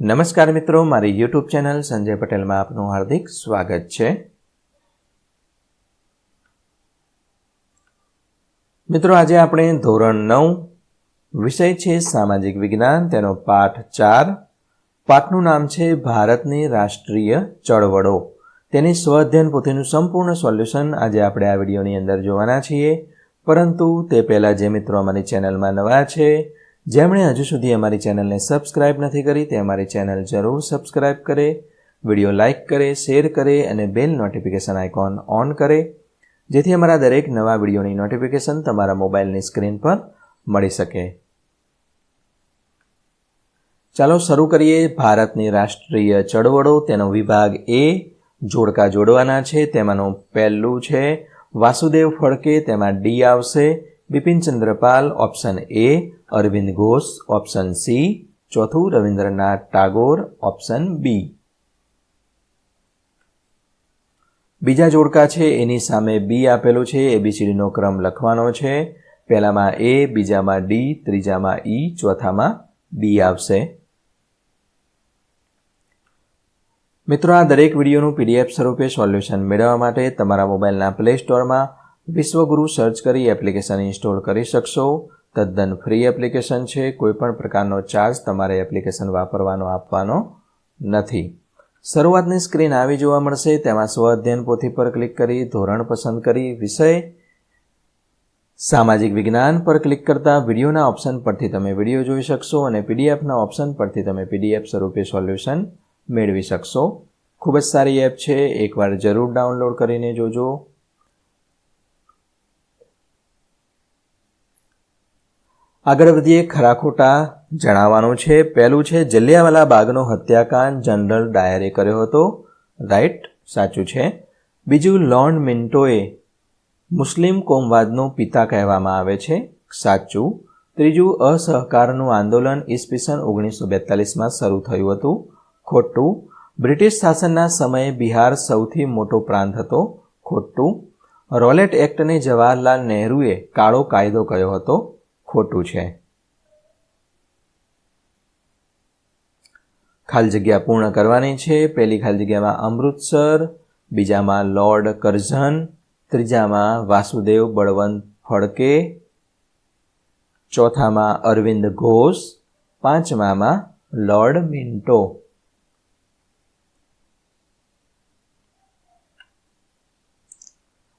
નમસ્કાર મિત્રો, મારી યુટ્યુબ ચેનલ સંજય પટેલમાં આપનું હાર્દિક સ્વાગત છે. મિત્રો, આજે આપણે ધોરણ નવ, વિષય છે સામાજિક વિજ્ઞાન, તેનો પાઠ ચાર. પાઠનું નામ છે ભારતની રાષ્ટ્રીય ચળવળો. તેની સ્વઅધ્યયન પોતેનું સંપૂર્ણ સોલ્યુશન આજે આપણે આ વિડીયોની અંદર જોવાના છીએ. પરંતુ તે પહેલાં જે મિત્રો અમારી ચેનલમાં નવા છે જેમણે હજુ સુધી અમારી ચેનલને સબસ્ક્રાઇબ નથી કરી તે અમારી ચેનલ જરૂર સબસ્ક્રાઇબ કરે, વીડિયો લાઇક કરે, શેર કરે અને બેલ નોટિફિકેશન આઇકોન ઓન કરે, જેથી અમારા દરેક નવા વિડીયોની નોટિફિકેશન તમારા મોબાઈલની સ્ક્રીન પર મળી શકે. ચાલો શરૂ કરીએ ભારતની રાષ્ટ્રીય ચળવળો. તેનો વિભાગ એ જોડકા જોડવાના છે. તેમાંનું પહેલું છે વાસુદેવ ફડકે, તેમાં ડી આવશે. Bipinchandra Pal option A, Arvind Ghosh, option C, ચોથું રવિન્દ્રનાથ ટાગોર, ઓપ્શન બી. બીજા જોડકા છે, એની સામે બી આપેલું છે, એબીસીડીનો ક્રમ લખવાનો છે. પહેલામાં એ, બીજામાં ડી, ત્રીજામાં ઈ, ચોથામાં બી આવશે. મિત્રો, આ દરેક વિડીયોનું પીડીએફ સ્વરૂપે સોલ્યુશન મેળવવા માટે તમારા મોબાઈલના પ્લે સ્ટોરમાં વિશ્વગુરુ સર્ચ કરી એપ્લિકેશન ઇન્સ્ટોલ કરી શકશો. તદ્દન ફ્રી એપ્લિકેશન છે. કોઈપણ પ્રકારનો ચાર્જ તમારે એપ્લિકેશન વાપરવાનો, આપવાનો નથી. શરૂઆતની સ્ક્રીન આવી જોવા મળશે. તેમાં સ્વ અધ્યયન પોથી પર ક્લિક કરી, ધોરણ પસંદ કરી, વિષય, સામાજિક વિજ્ઞાન પર ક્લિક કરતા વિડીયોના ઓપ્શન પરથી તમે વીડિયો જોઈ શકશો અને પીડીએફના ઓપ્શન પરથી તમે પીડીએફ સ્વરૂપે સોલ્યુશન મેળવી શકશો. ખૂબ જ સારી એપ છે. એકવાર જરૂર ડાઉનલોડ કરીને જોજો. આગળ વધીએ ખરા ખોટા જણાવવાનું છે. પહેલું છે, જલિયાવાલા બાગનો હત્યાકાંડ જનરલ ડાયરે કર્યો હતો. રાઈટ, સાચું છે. બીજું લોન મિન્ટોએ મુસ્લિમ કોમવાદનો પિતા કહેવામાં આવે છે. સાચું. ત્રીજું, અસહકારનું આંદોલન ઈસવીસન ઓગણીસો બેતાલીસમાં શરૂ થયું હતું. ખોટું. બ્રિટિશ શાસનના સમયે બિહાર સૌથી મોટો પ્રાંત હતો. ખોટું. રોલેટ એક્ટને જવાહરલાલ નહેરુએ કાળો કાયદો કયો હતો. ખોટું છે. ખાલી જગ્યા પૂર્ણ કરવાની છે. પહેલી ખાલી જગ્યામાં અમૃતસર, બીજામાં લોર્ડ કરઝન, ત્રીજામાં વાસુદેવ બળવંત ફડકે, ચોથામાં અરવિંદ ઘોષ, પાંચમામાં લોર્ડ મિન્ટો.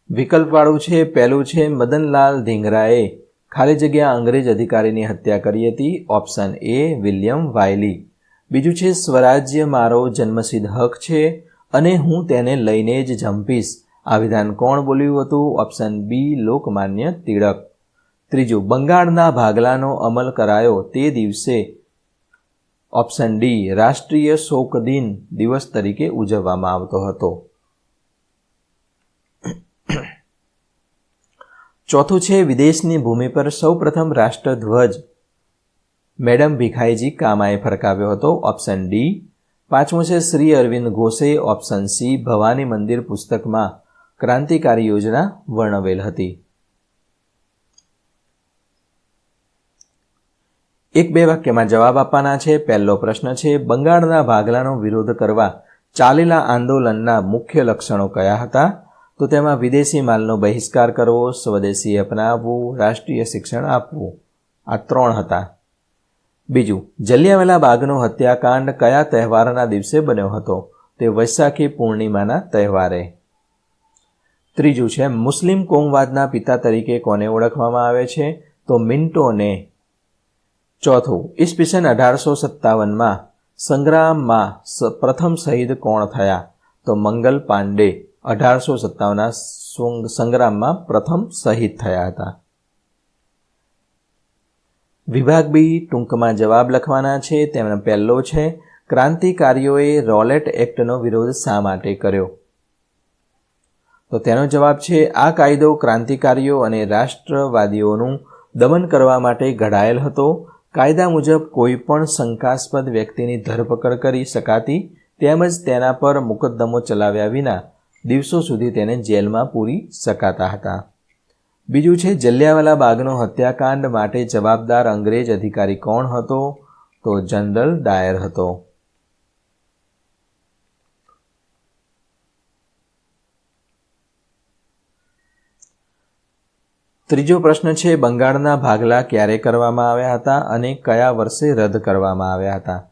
વિકલ્પવાળું છે, પહેલું છે મદનલાલ ધીંગરાએ ખાલી જગ્યા અંગ્રેજ અધિકારીની હત્યા કરી હતી. Option A, William Wyllie. બીજું છે, સ્વરાજ્ય મારો જન્મસિદ્ધ હક છે અને હું તેને લઈને જ જંપીશ. આ વિધાન કોણ બોલ્યું હતું? ઓપ્શન બી, લોકમાન્ય તિળક ત્રીજું, બંગાળના ભાગલાનો અમલ કરાયો તે દિવસે. ઓપ્શન ડી, રાષ્ટ્રીય શોક દિન દિવસ તરીકે ઉજવવામાં આવતો હતો. ચોથું છે, વિદેશની ભૂમિ પર સૌપ્રથમ રાષ્ટ્રધ્વજ. મેડમ ભીખાઈજી કામાએ ફરકાવ્યો હતો, ઓપ્શન ડી પાંચમું છે, શ્રી અરવિંદ ઘોષે ઓપ્શન સી ભવાની મંદિર પુસ્તકમાં ક્રાંતિકારી યોજના વર્ણવેલ હતી. એક બે વાક્યમાં જવાબ આપવાના છે. પહેલો પ્રશ્ન છે, બંગાળના ભાગલાનો વિરોધ કરવા ચાલેલા આંદોલનના મુખ્ય લક્ષણો કયા હતા? તો તેમાં વિદેશી માલનો બહિષ્કાર કરવો, સ્વદેશી અપનાવવું, રાષ્ટ્રીય શિક્ષણ આપવું. આ ત્રણ હતા. બીજું, જલિયાવાલા બાગનો હત્યાકાંડ કયા તહેવારના દિવસે બન્યો હતો? તે વૈશાખી પૂર્ણિમાના તહેવારે. ત્રીજું છે, મુસ્લિમ કોમવાદના પિતા તરીકે કોને ઓળખવામાં આવે છે? તો મિન્ટોને. ચોથું, ઈસવીસન અઢારસો સત્તાવનમાં સંગ્રામમાં પ્રથમ શહીદ કોણ થયા? તો મંગલ પાંડે. અઢારસો સત્તાવનના સંગ્રામમાં પ્રથમ શહીદ થયા હતા. વિભાગ બી ટૂંકમાં જવાબ લખવાના છે, તેમનો પહેલો છે, ક્રાંતિકારીઓએ રોલેટ એક્ટનો વિરોધ શા માટે કર્યો? તો તેનો જવાબ છે, આ કાયદો ક્રાંતિકારીઓ અને રાષ્ટ્રવાદીઓનું દમન કરવા માટે ઘડાયેલ હતો. કાયદા મુજબ કોઈ પણ શંકાસ્પદ વ્યક્તિની ધરપકડ કરી શકાતી, તેમજ તેના પર મુકદ્દમો ચલાવ્યા વિના દિવસો સુધી તેને જેલમાં પૂરી શકાતા હતા. બીજું છે, જલિયાવાલા બાગનો હત્યાકાંડ માટે જવાબદાર અંગ્રેજ અધિકારી કોણ હતો? તો જનરલ ડાયર હતો. ત્રીજો પ્રશ્ન છે, બંગાળના ભાગલા ક્યારે કરવામાં આવ્યા હતા અને કયા વર્ષે રદ કરવામાં આવ્યા હતા?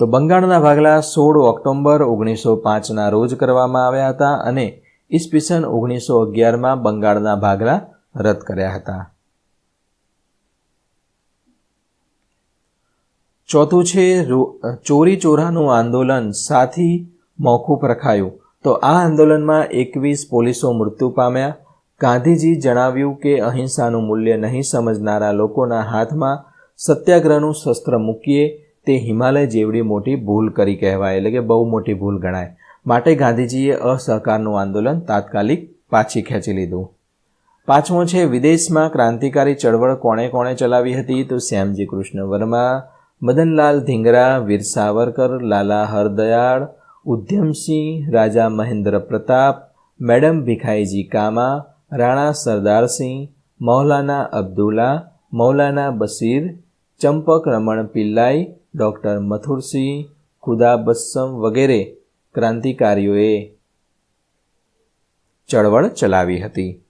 તો બંગાળના ભાગલા સોળ ઓક્ટોબર ઓગણીસો પાંચના રોજ કરવામાં આવ્યા હતા અને ઈસવીસન ઓગણીસો અગિયારમાં બંગાળના ભાગલા રદ કર્યા હતા. ચોથું છે ચોરી ચોરાનું આંદોલન સાથી મોકૂફ રખાયું. તો આ આંદોલનમાં એકવીસ પોલીસો મૃત્યુ પામ્યા. ગાંધીજી જણાવ્યું કે અહિંસાનું મૂલ્ય નહીં સમજનારા લોકોના હાથમાં સત્યાગ્રહનું શસ્ત્ર મૂકીએ તે હિમાલય જેવડી મોટી ભૂલ કરી કહેવાય, એટલે કે બહુ મોટી ભૂલ ગણાય. માટે ગાંધીજીએ અસહકારનું આંદોલન તાત્કાલિક પાછી ખેંચી લીધું. પાંચમો છે, વિદેશમાં ક્રાંતિકારી ચળવળ કોણે કોણે ચલાવી હતી? તો શ્યામજી કૃષ્ણ વર્મા, મદનલાલ ધીંગરા વીર સાવરકર, લાલા હરદયાળ ઉદ્યમસિંહ રાજા મહેન્દ્ર પ્રતાપ, મેડમ ભીખાઈજી કામા, રાણા સરદારસિંહ મૌલાના અબ્દુલ્લા, મૌલાના બસીર ચંપક રમણ પિલ્લાઈ ડૉક્ટર મથુરસિંહ ખુદાબસ્સમ વગેરે ક્રાંતિકારીઓએ ચળવળ ચલાવી હતી.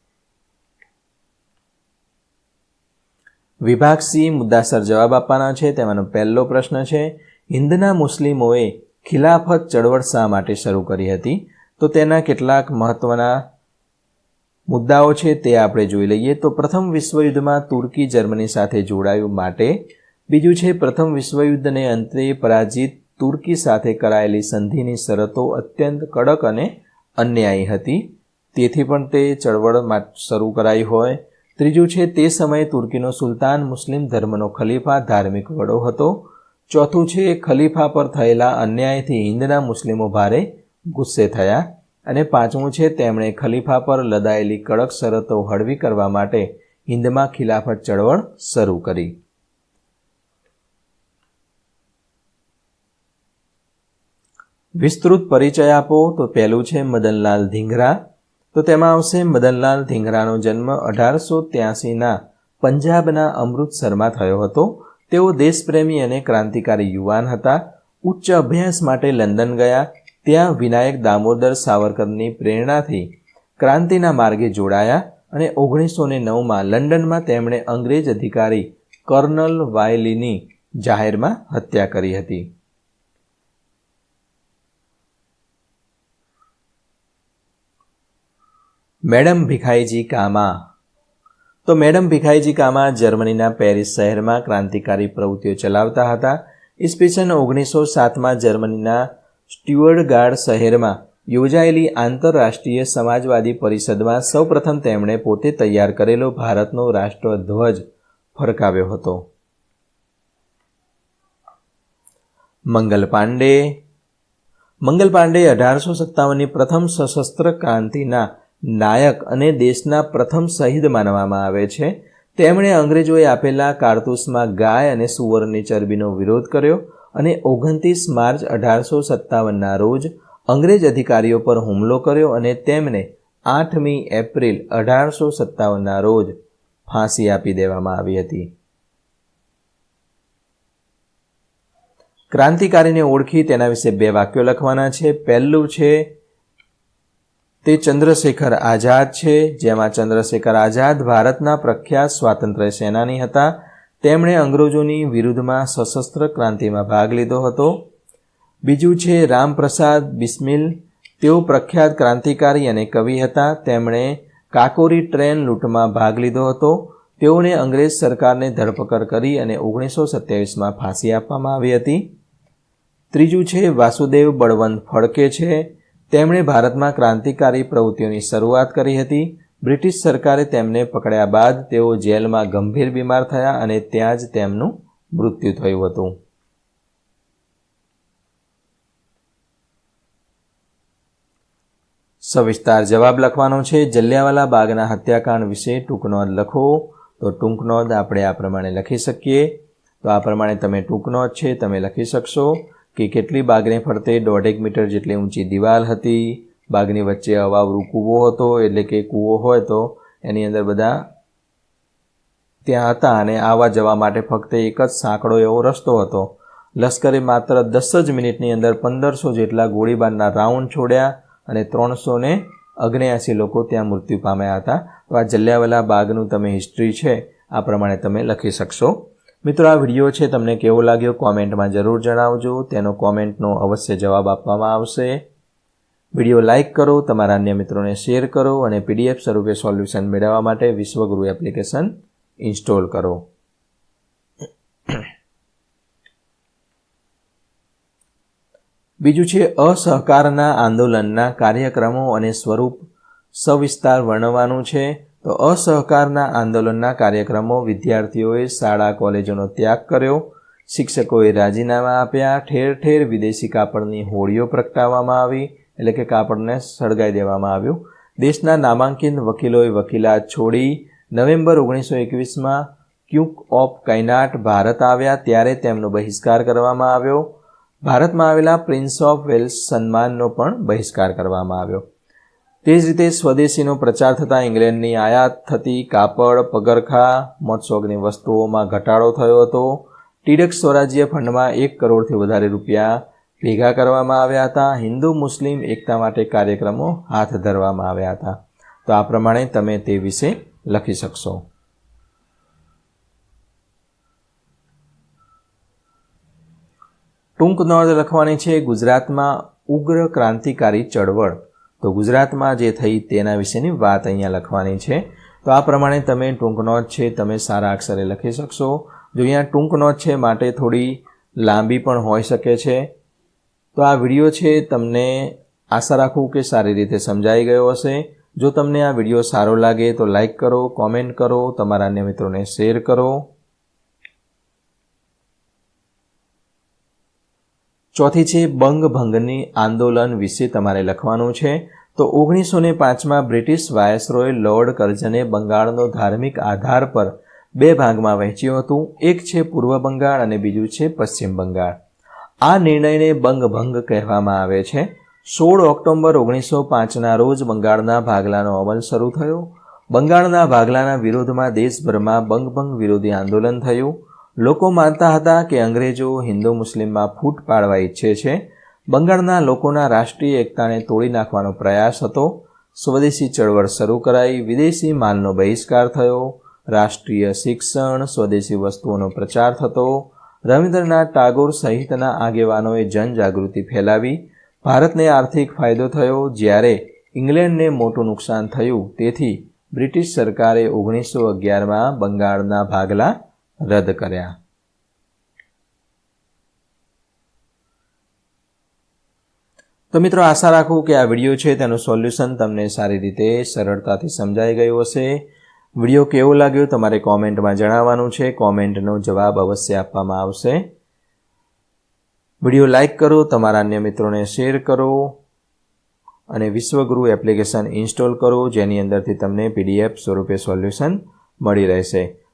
વિભાગ સી મુદ્દાસર જવાબ આપવાના છે. તેમાંનો પહેલો પ્રશ્ન છે, હિન્દના મુસ્લિમોએ ખિલાફત ચળવળ શા માટે શરૂ કરી હતી? તો તેના કેટલાક મહત્વના મુદ્દાઓ છે તે આપણે જોઈ લઈએ. તો પ્રથમ વિશ્વયુદ્ધમાં તુર્કી જર્મની સાથે જોડાયું માટે બીજું છે, પ્રથમ વિશ્વયુદ્ધને અંતે પરાજિત તુર્કી સાથે કરાયેલી સંધિની શરતો અત્યંત કડક અને અન્યાયી હતી. તેથી પણ તે ચળવળ શરૂ કરાઈ હોય. ત્રીજું છે, તે સમયે તુર્કીનો સુલતાન મુસ્લિમ ધર્મનો ખલીફા ધાર્મિક વડો હતો. ચોથું છે, ખલીફા પર થયેલા અન્યાયથી હિન્દના મુસ્લિમો ભારે ગુસ્સે થયા. અને પાંચમું છે, તેમણે ખલીફા પર લદાયેલી કડક શરતો હળવી કરવા માટે હિન્દમાં ખિલાફત ચળવળ શરૂ કરી. વિસ્તૃત પરિચય આપો, તો પહેલું છે મદનલાલ ધીંગરા. તો તેમાં આવશે મદનલાલ ધીંગરાનો જન્મ અઢારસો ત્યાસીના પંજાબના અમૃતસરમાં થયો હતો. તેઓ દેશપ્રેમી અને ક્રાંતિકારી યુવાન હતા. ઉચ્ચ અભ્યાસ માટે લંડન ગયા. ત્યાં વિનાયક દામોદર સાવરકરની પ્રેરણાથી ક્રાંતિના માર્ગે જોડાયા અને ઓગણીસો નવમાં લંડનમાં તેમણે અંગ્રેજ અધિકારી કર્નલ વાયલીની જાહેરમાં હત્યા કરી હતી. મેડમ ભીખાઈજી કામા. તો મેડમ ભીખાઈજી કામા જર્મનીના પેરિસ શહેરમાં ક્રાંતિકારી પ્રવૃત્તિઓ ચલાવતા હતા. ઈસવીસન ઓગણીસો સાતમાં જર્મનીના સ્ટ્યુઅર્ડગાર્ડ શહેરમાં યોજાયેલી આંતરરાષ્ટ્રીય સમાજવાદી પરિષદમાં સૌપ્રથમ તેમણે પોતે તૈયાર કરેલો ભારતનો રાષ્ટ્રધ્વજ ફરકાવ્યો હતો. મંગલ પાંડે. મંગલ પાંડે અઢારસો સત્તાવનની પ્રથમ સશસ્ત્ર ક્રાંતિના નાયક અને દેશના પ્રથમ શહીદ માનવામાં આવે છે. તેમણે અંગ્રેજોએ આપેલા કારતૂસમાં ગાય અને સુવરની ચરબીનો વિરોધ કર્યો અને ઓગણત્રીસ માર્ચ અઢારસો સત્તાવનના રોજ અંગ્રેજ અધિકારીઓ પર હુમલો કર્યો અને તેમને આઠમી એપ્રિલ અઢારસો સત્તાવનના રોજ ફાંસી આપી દેવામાં આવી હતી. ક્રાંતિકારીને ઓળખી તેના વિશે બે વાક્યો લખવાના છે. પહેલું છે તે ચંદ્રશેખર આઝાદ છે, જેમાં ચંદ્રશેખર આઝાદ ભારતના પ્રખ્યાત સ્વાતંત્ર્ય સેનાની હતા. તેમણે અંગ્રેજોની વિરુદ્ધમાં સશસ્ત્ર ક્રાંતિમાં ભાગ લીધો હતો. બીજું છે રામપ્રસાદ બિસ્મિલ. તેઓ પ્રખ્યાત ક્રાંતિકારી અને કવિ હતા. તેમણે કાકોરી ટ્રેન લૂંટમાં ભાગ લીધો હતો. તેઓને અંગ્રેજ સરકારને ધરપકડ કરી અને ઓગણીસો સત્યાવીસમાં ફાંસી આપવામાં આવી હતી. ત્રીજું છે વાસુદેવ બળવંત ફડકે છે. તેમણે ભારતમાં ક્રાંતિકારી પ્રવૃત્તિઓની શરૂઆત કરી હતી. બ્રિટિશ સરકારે તેમને પકડ્યા બાદ તેઓ જેલમાં ગંભીર બીમાર થયા અને ત્યાં જ તેમનું મૃત્યુ થયું હતું. સવિસ્તાર જવાબ લખવાનો છે, જલિયાવાલા બાગના હત્યાકાંડ વિશે ટૂંક નોંધ લખો. તો ટૂંક નોંધ આપણે આ પ્રમાણે લખી શકીએ. તો આ પ્રમાણે તમે ટૂંક નોંધ છે, તમે લખી શકશો. કે કેટલી બાગને ફરતે દોઢેક મીટર જેટલી ઊંચી દિવાલ હતી. બાગની વચ્ચે અવાવરું કૂવો હતો, એટલે કે કૂવો હોય તો એની અંદર બધા ત્યાં હતા અને આવવા જવા માટે ફક્ત એક જ સાંકડો એવો રસ્તો હતો. લશ્કરે માત્ર દસ જ મિનિટની અંદર પંદરસો જેટલા ગોળીબારના રાઉન્ડ છોડ્યા અને ત્રણસો ને અગ્નેયાસી લોકો ત્યાં મૃત્યુ પામ્યા હતા. તો આ જલ્યાવાલા બાગનું તમે હિસ્ટ્રી છે. આ પ્રમાણે તમે લખી શકશો. મિત્રો, આ વીડિયો છે તમને કેવો લાગ્યો કોમેન્ટમાં જરૂર જણાવજો. તેનો કોમેન્ટનો અવશ્ય જવાબ આપવામાં આવશે. વીડિયો લાઇક કરો, તમારા અન્ય મિત્રોને શેર કરો અને પીડીએફ સ્વરૂપે સોલ્યુશન મેળવવા માટે વિશ્વગુરુ એપ્લિકેશન ઇન્સ્ટોલ કરો. બીજું છે, અસહકારના આંદોલનના કાર્યક્રમો અને સ્વરૂપ સવિસ્તાર વર્ણવવાનું છે. તો અસહકારના આંદોલનના કાર્યક્રમો વિદ્યાર્થીઓએ શાળા કોલેજોનો ત્યાગ કર્યો. શિક્ષકોએ રાજીનામા આપ્યા. ઠેર ઠેર વિદેશી કાપડની હોળીઓ પ્રગટાવવામાં આવી, એટલે કે કાપડને સળગાઈ દેવામાં આવ્યું. દેશના નામાંકિત વકીલોએ વકીલાત છોડી નવેમ્બર ઓગણીસો એકવીસમાં ક્યુક ઓફ કૈનાટ ભારત આવ્યા, ત્યારે તેમનો બહિષ્કાર કરવામાં આવ્યો. ભારતમાં આવેલા પ્રિન્સ ઓફ વેલ્સ સન્માનનો પણ બહિષ્કાર કરવામાં આવ્યો. તે જ રીતે સ્વદેશીનો પ્રચાર થતાં ઇંગ્લેન્ડની આયાત થતી કાપડ, પગરખા મોત્સોગની વસ્તુઓમાં ઘટાડો થયો હતો. ટિડક સ્વરાજ્ય ફંડમાં એક કરોડથી વધારે રૂપિયા ભેગા કરવામાં આવ્યા હતા. હિન્દુ, મુસ્લિમ એકતા માટે કાર્યક્રમો હાથ ધરવામાં આવ્યા હતા. તો આ પ્રમાણે તમે તે વિશે લખી શકશો. ટૂંક નોંધ લખવાની છે. ગુજરાતમાં ઉગ્ર ક્રાંતિકારી ચળવળ. તો ગુજરાતમાં જે થઈ તેના વિશેની વાત અહીંયા લખવાની છે. તો આ પ્રમાણે તમે ટૂંક નોંધ છે, તમે સારા અક્ષરે લખી શકશો. જો અહીંયા ટૂંક જ છે, માટે થોડી લાંબી પણ હોઈ શકે છે. તો આ વીડિયો છે, તમને આશા રાખું કે સારી રીતે સમજાઈ ગયો હશે. જો તમને આ વીડિયો સારો લાગે તો લાઈક કરો, કોમેન્ટ કરો, તમારા અન્ય મિત્રોને શેર કરો. ચોથી છે, બંગ ભંગની આંદોલન વિશે તમારે લખવાનું છે. તો ઓગણીસો ને પાંચમાં બ્રિટિશ વાયસરોય લોર્ડ કર્જને બંગાળનો ધાર્મિક આધાર પર બે ભાગમાં વહેંચ્યું હતું. એક છે પૂર્વ બંગાળ અને બીજું છે પશ્ચિમ બંગાળ. આ નિર્ણયને બંગભંગ કહેવામાં આવે છે. સોળ ઓક્ટોબર ઓગણીસો પાંચના રોજ બંગાળના ભાગલાનો અમલ શરૂ થયો. બંગાળના ભાગલાના વિરોધમાં દેશભરમાં બંગભંગ વિરોધી આંદોલન થયું. લોકો માનતા હતા કે અંગ્રેજો હિન્દુ મુસ્લિમમાં ફૂટ પાડવા ઈચ્છે છે. બંગાળના લોકોના રાષ્ટ્રીય એકતાને તોડી નાખવાનો પ્રયાસ હતો. સ્વદેશી ચળવળ શરૂ કરાઈ, વિદેશી માલનો બહિષ્કાર થયો. રાષ્ટ્રીય શિક્ષણ, સ્વદેશી વસ્તુઓનો પ્રચાર થતો. રવિન્દ્રનાથ ટાગોર સહિતના આગેવાનોએ જનજાગૃતિ ફેલાવી. ભારતને આર્થિક ફાયદો થયો. જ્યારે ઇંગ્લેન્ડને મોટું નુકસાન થયું, તેથી બ્રિટિશ સરકારે ઓગણીસો અગિયારમાં બંગાળના ભાગલા રદ કર્યા. તો મિત્રો આશા રાખું કે આ વીડિયો છે તેનું સોલ્યુશન તમને સારી રીતે સરળતાથી સમજાઈ ગયું હશે. વીડિયો કેવો લાગ્યો તમારે કોમેન્ટમાં જણાવવાનું છે. કોમેન્ટનો જવાબ અવશ્ય આપવામાં આવશે. વીડિયો લાઇક કરો, તમારા અન્ય મિત્રોને શેર કરો અને વિશ્વગુરુ એપ્લિકેશન ઇન્સ્ટોલ કરો, જેની અંદરથી તમને પીડીએફ સ્વરૂપે સોલ્યુશન મળી રહેશે.